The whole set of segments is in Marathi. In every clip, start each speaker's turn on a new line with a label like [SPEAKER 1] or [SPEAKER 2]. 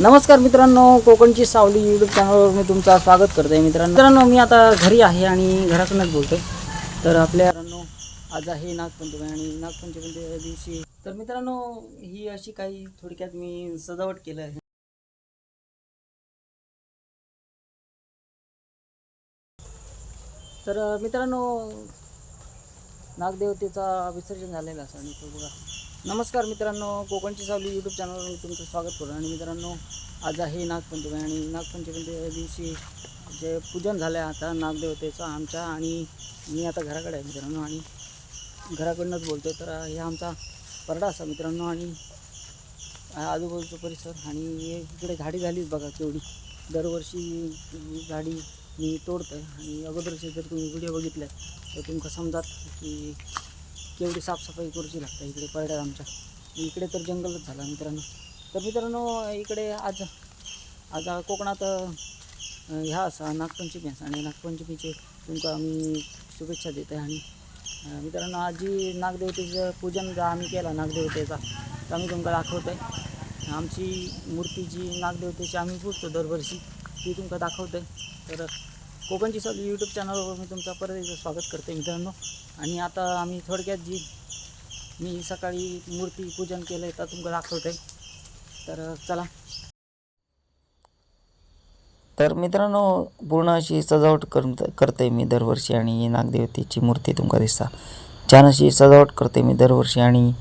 [SPEAKER 1] नमस्कार मित्रांनो कोकणची सावली यूट्यूब चॅनलवर मी तुमचं स्वागत करतो आहे मित्रांनो मित्रांनो मी आता घरी आहे आणि घरातूनच बोलतो तर आपल्या मित्रांनो आज आहे नागपंचमी आणि नागपंचमीच्या दिवशी तर मित्रांनो ही अशी काही थोडक्यात मी सजावट केलं आहे. तर मित्रांनो नागदेवतेचा विसर्जन झालेला असं आणि तो बघा. नमस्कार मित्रांनो कोकणची सावली यूट्यूब चॅनलवर मी तुमचं स्वागत करतो आणि मित्रांनो आज आहे नागपंचमी आणि नागपंचमीच्या दिवशी जे पूजन झालं आहे आता नागदेवतेचं आमच्या आणि मी आता घराकडे आहे मित्रांनो आणि घराकडूनच बोलतो तर हे आमचा परडा असा मित्रांनो आणि आजूबाजूचा परिसर आणि हे इकडे झाडी झालीच बघा केवढी. दरवर्षी झाडी मी तोडतो आहे आणि अगोदरचे जर तुम्ही व्हिडिओ बघितले तर तुमका समजात की केवढी साफसफाई करूची लागते. इकडे परड्यात आमच्या. इकडे तर जंगलच झाला मित्रांनो. तर मित्रांनो इकडे आज आज कोकणात ह्या असा नागपंचमी असा आणि नागपंचमीचे तुमका आम्ही शुभेच्छा देत आहे आणि मित्रांनो आज जी नागदेवतेचं पूजन जर आम्ही केला नागदेवतेचा तर आम्ही तुमका दाखवतो आहे आमची मूर्ती जी नागदेवतेची आम्ही पूजतो दरवर्षी ती तुमका दाखवतो आहे तर कोकणची सगळी यूट्यूब चॅनलवर मी तुमचा परत एकदा स्वागत करते मित्रांनो. आणि आता आम्ही थोडक्यात जी मी सकाळी मूर्ती पूजन केलं आहे तर तुमका दाखवत आहे तर चला.
[SPEAKER 2] तर मित्रांनो पूर्ण अशी सजावट करत करते मी दरवर्षी आणि नागदेवतेची मूर्ती तुमका दिसता. छान अशी सजावट करते मी दरवर्षी आणि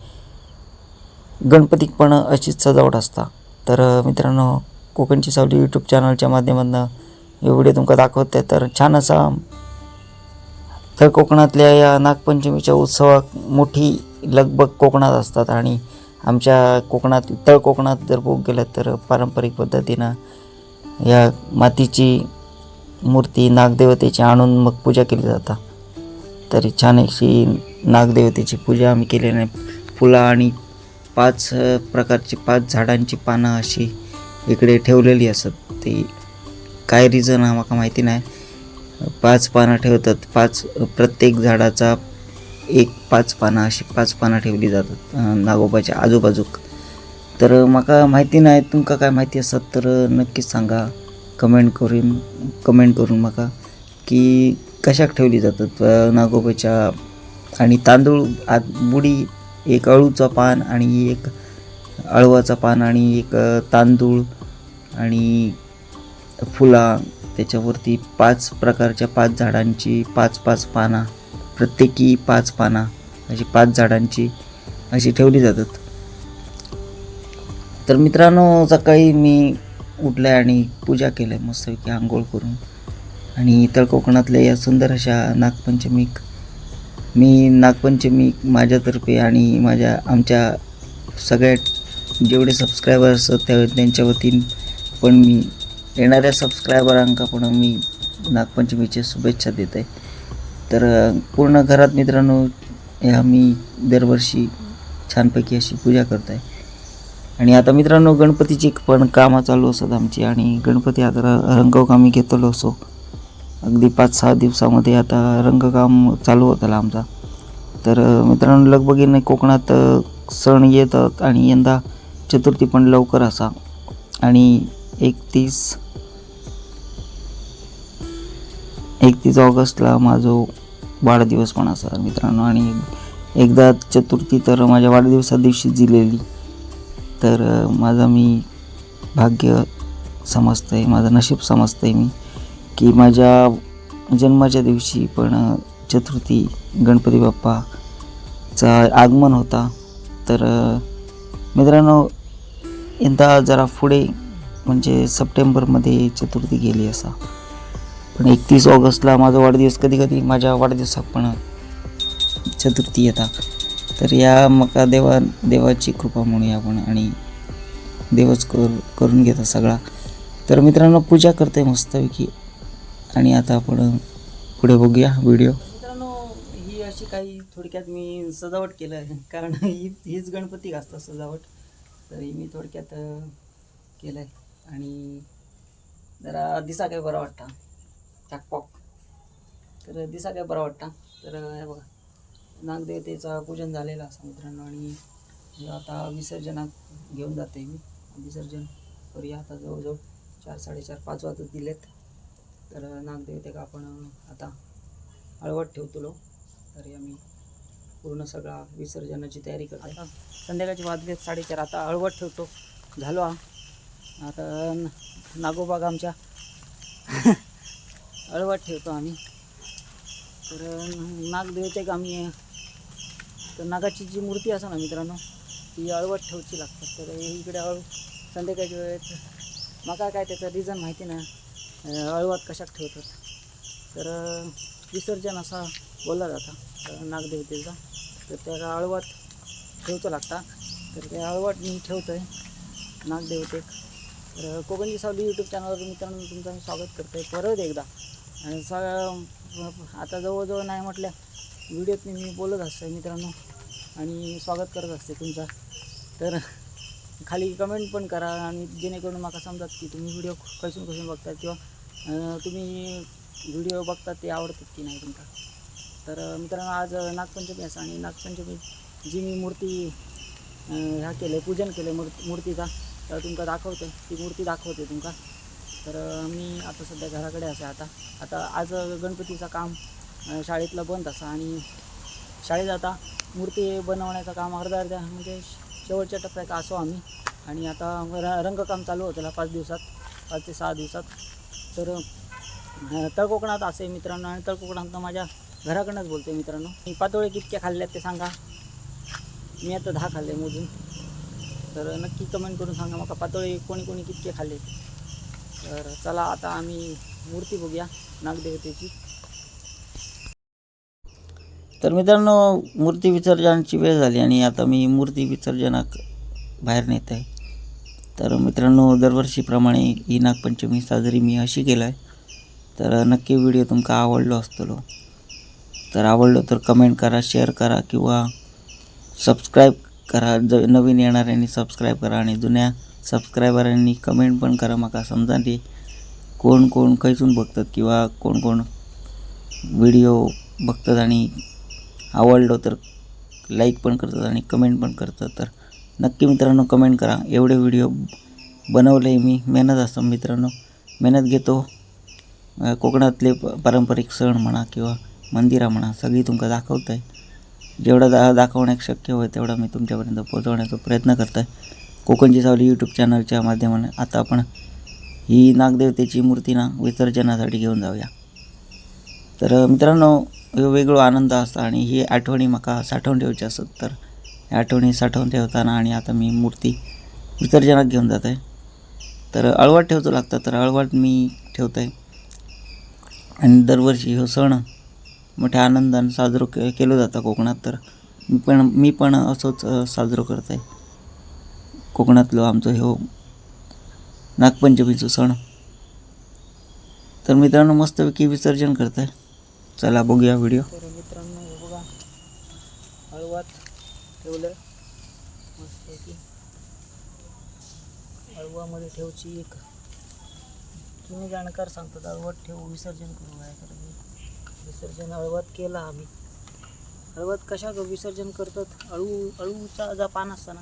[SPEAKER 2] गणपतीक पण अशीच सजावट असता. तर मित्रांनो कोकणची सावली यूट्यूब चॅनलच्या माध्यमातून हे व्हिडिओ तुमका दाखवते. तर छान असा तर कोकणातल्या या नागपंचमीच्या उत्सवात मोठी लगबग कोकणात असतात आणि आमच्या कोकणात तळ कोकणात जर बघ गेलं तर पारंपरिक पद्धतीनं या मातीची मूर्ती नागदेवतेची आणून मग पूजा केली जातात तरी छान अशी नागदेवतेची पूजा आम्ही केलेली नाही. फुलं आणि पाच प्रकारची पाच झाडांची पानं अशी इकडे ठेवलेली असत. ती काय रिझन हा माका माहिती नाही. पाच पानं ठेवतात. पाच प्रत्येक झाडाचा एक पाच पानं अशी पाच पानं ठेवली जातात नागोबाच्या आजूबाजूक तर म्हाका माहिती नाही तुमका काय माहिती असतात तर नक्कीच सांगा. कमेंट करून कमेंट करून म्हाका की कशाक ठेवली जातात नागोबाच्या. आणि तांदूळ आत बुडी एक अळूचा पान आणि एक अळवाचा पान आणि एक तांदूळ आणि फुला. त्याच्यावरती पाच प्रकारच्या पाच झाडांची पाच पाच पाना प्रत्येकी पाच पाना अशी पाच झाडांची अशी ठेवली जातात. तर मित्रांनो सकाळी मी उठलं आणि पूजा केलं आहे मस्तपैकी आंघोळ करून. आणि इतर कोकणातल्या या सुंदर अशा नागपंचमीक मी नागपंचमी माझ्यातर्फे आणि माझ्या आमच्या सगळ्या जेवढे सबस्क्रायबर्स असतात त्या त्यांच्या वतीन पण मी येणाऱ्या सबस्क्रायबरांका पण मी नागपंचमीच्या शुभेच्छा देत आहे तर पूर्ण घरात मित्रांनो ह्या मी दरवर्षी छानपैकी अशी पूजा करत आहे आणि आता मित्रांनो गणपतीची पण कामं चालू असतात आमची आणि गणपती आता र- रंगकामी घेतलो असो अगदी पाच सहा दिवसामध्ये आता रंगकाम चालू होतं आमचा. तर मित्रांनो लगबगीने कोकणात सण येतात आणि यंदा चतुर्थी पण लवकर असा. आणि एकतीस एकतीस ऑगस्टला माझो वाढदिवस पण असा मित्रांनो. आणि एकदा चतुर्थी तर माझ्या वाढदिवसा दिवशी दिलेली तर माझा मी भाग्य समजतं आहे माझं नशीब समजतं आहे मी की माझ्या जन्माच्या दिवशी पण चतुर्थी गणपती बाप्पाचा आगमन होता. तर मित्रांनो यंदा जरा पुढे म्हणजे सप्टेंबरमध्ये चतुर्थी गेली असा. पण एकतीस ऑगस्टला माझा वाढदिवस कधी कधी माझ्या वाढदिवसात पण चतुर्थी येतात. तर या मका देवा देवाची कृपा म्हणूया आपण आणि देवच कर करून घेता सगळा. तर मित्रांनो पूजा करते मस्तपैकी. आणि आता आपण पुढे बघूया व्हिडिओ.
[SPEAKER 1] मित्रांनो ही अशी काही थोडक्यात मी सजावट केलं आहे. कारण ही हीच गणपती असतात सजावट. तर ही मी थोडक्यात केलं आहे आणि जरा दिसा काय बरा वाटतं. झाकपॉक तर दिसा काय बरा वाटता? तर हे बघा. नागदेवतेचा पूजन झालेलं असं मित्रांनो आणि आता विसर्जनात घेऊन जाते मी. विसर्जन करूया आता जवळजवळ चार साडेचार पाच वाजत दिलेत. तर नागदेवते आपण आता हळवत ठेवतो तरी आम्ही पूर्ण सगळा विसर्जनाची तयारी करतो आता वाजले साडेचार. आता हळवत ठेवतो. झालो हा. आता नागोबाग आमच्या अळवा ठेवतो आम्ही. तर नागदेवते आम्ही तर नागाची जी मूर्ती असा ना मित्रांनो ती अळवट ठेवची लागतात. तर इकडे अळू संध्याकाळच्या वेळेत मला काय त्याचं रिझन माहिती ना अळवात कशाक कशात ठेवतात. तर विसर्जन असा बोलला जाता नागदेवतेचा तर त्या अळवात ठेवचं लागता तर ते अळवट मी ठेवतो आहे नागदेवतेक तर कोकणची सावली यूट्यूब चॅनलवर मित्रांनो तुमचं स्वागत करतो आहे परत एकदा. आणि स आता जवळजवळ नाही म्हटल्या व्हिडिओत मी बोलत असतो मित्रांनो. आणि स्वागत करत असते तुमचा. तर खाली कमेंट पण करा आणि जेणेकरून मला समजत की तुम्ही व्हिडिओ कसून कसून बघतात किंवा तुम्ही व्हिडिओ बघतात ते आवडतात की नाही तुमका. तर मित्रांनो आज नागपंचमी असं आणि नागपंचमी जी मी मूर्ती ह्या केलं पूजन केले मूर् मूर्तीचा तर तुमका दाखवते ती मूर्ती दाखवते तुमका. तर मी आता सध्या घराकडे असे आता. आता आज गणपतीचं काम शाळेतलं बंद असा आणि शाळेत आता मूर्ती बनवण्याचं काम अर्धा अर्ध्या म्हणजे शेवटच्या टप्प्यात असो आम्ही. आणि आता र रंगकाम चालू होतं त्याला पाच दिवसात पाच ते सहा दिवसात. तर तळकोकणात असे मित्रांनो आणि तळकोकणात माझ्या घराकडनंच बोलते मित्रांनो. मी पातोळे कितक्या खाल्ल्यात ते सांगा. मी आता दहा खाल्ले मोजून. तर नक्की कमेंट करून सांगा मका पातोळे कोणी कोणी कितके खाल्ले तर चला आता आम्ही मूर्ती बघूया नागदेवतेची.
[SPEAKER 2] तर मित्रांनो मूर्ती विसर्जनाची वेळ झाली आणि आता मी मूर्ती विसर्जनाक बाहेर नेत आहे. तर मित्रांनो दरवर्षीप्रमाणे ही नागपंचमी साजरी मी अशी केलं आहे तर नक्की व्हिडिओ तुमका आवडलो असतलो तर आवडलो तर कमेंट करा शेअर करा किंवा सबस्क्राईब करा. ज नवीन येणाऱ्यांनी सबस्क्राईब करा आणि जुन्या सबस्क्रायबरांनी कमेंट पण करा. म्हाका समजा ते कोण कोण खंयसून बघतात किंवा कोण कोण व्हिडिओ बघतात आणि आवडलो तर लाईक पण करतात आणि कमेंट पण करतात. तर नक्की मित्रांनो कमेंट करा. एवढे व्हिडिओ बनवले मी. मेहनत असतो मित्रांनो. मेहनत घेतो. कोकणातले प पारंपरिक सण म्हणा किंवा मंदिरं म्हणा सगळी तुमका दाखवत आहे जेवढं दा दाखवण्यास शक्य होय तेवढा मी तुमच्यापर्यंत पोहोचवण्याचा प्रयत्न करत आहे कोकणची सावली यूट्यूब चॅनलच्या माध्यमाने आता आपण ही नागदेवतेची मूर्ती ना विसर्जनासाठी घेऊन जाऊया. तर मित्रांनो ह्यो वेगळो आनंद असता आणि ही आठवणी म्हाका साठवून ठेवची असत तर ह्या आठवणी साठवून ठेवताना आणि आता मी मूर्ती विसर्जनात घेऊन जात आहे तर अळवाट ठेवतो लागतं तर अळवाट मी ठेवतो आहे आणि दरवर्षी हो सण मोठ्या आनंदाने साजरो के केलो जातं कोकणात तर मी पण मी पण असोच साजरो करत आहे कोकणातलो आमचो ह्यो हो, नागपंचमीचो सण. तर मित्रांनो मस्तपैकी विसर्जन करत आहे चला बघूया व्हिडिओ
[SPEAKER 1] मित्रांनो हे बघा. हळवात ठेवलं मस्तपैकी. हळवामध्ये ठेवची एक. तुम्ही जाणकार सांगतात हळवत ठेवू विसर्जन करू काय विसर्जन हळवत केला आम्ही. हळवत कशा विसर्जन करतात? अळू अळूचा जा पान असताना.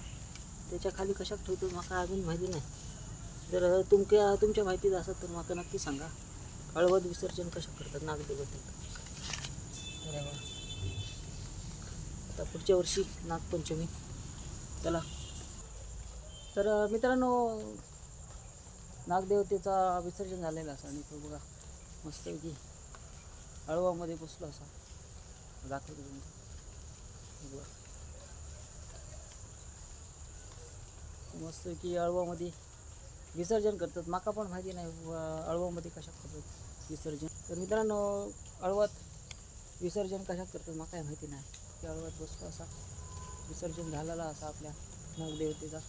[SPEAKER 1] त्याच्याखाली कशाक ठेवतो माका अजून माहिती नाही. जर तुमच्या तुमच्या माहितीत असत तर माका नक्की सांगा. हळवद विसर्जन कशा करतात नागदेवतेत आता पुढच्या वर्षी नागपंचमी. चला. तर मित्रांनो नागदेवतेचा विसर्जन झालेला असा आणि तो बघा मस्तपैकी हळवामध्ये बसलो असा. दाखवतो तुमचा हे मस्त मस्तपैकी अळवामध्ये विसर्जन करतात. माका पण माहिती नाही अळवामध्ये कशा करतात विसर्जन. तर मित्रांनो अळवात विसर्जन कशा करतात मला काय माहिती नाही. की अळवात बसतो असा विसर्जन झालेला असा आपल्या नागदेवतेचा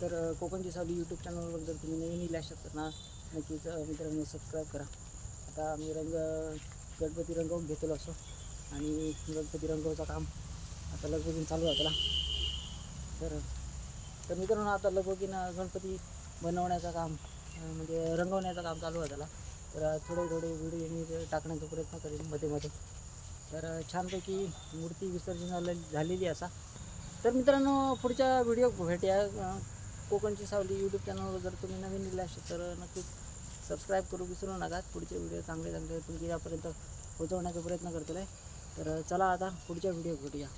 [SPEAKER 1] तर कोकणची सावली यूट्यूब चॅनलवर जर तुम्ही नवीन येईल असतात तर ना नक्कीच मित्रांनो सबस्क्राईब करा. आता आम्ही रंग गणपती रंगवून घेतलो असो आणि गणपती रंगवचं काम आता लगभग चालू आहे त्याला. तर तर मित्रांनो आता लगोगीनं गणपती बनवण्याचं काम म्हणजे रंगवण्याचं काम चालू आहे त्याला. तर थोडे थोडे व्हिडिओ मी टाकण्याचा प्रयत्न करेन मध्ये मध्ये. तर छानपैकी मूर्ती विसर्जन झाले- झालेली असा. तर मित्रांनो पुढच्या व्हिडिओ भेटूया. कोकणची सावली यूट्यूब चॅनलवर जर तुम्ही नवीन दिला असेल तर नक्कीच सबस्क्राईब करू विसरू नका. पुढचे व्हिडिओ चांगले चांगले तुमच्यापर्यंत पोहोचवण्याचा प्रयत्न करतो आहे तर चला आता पुढच्या व्हिडिओ भेटूया.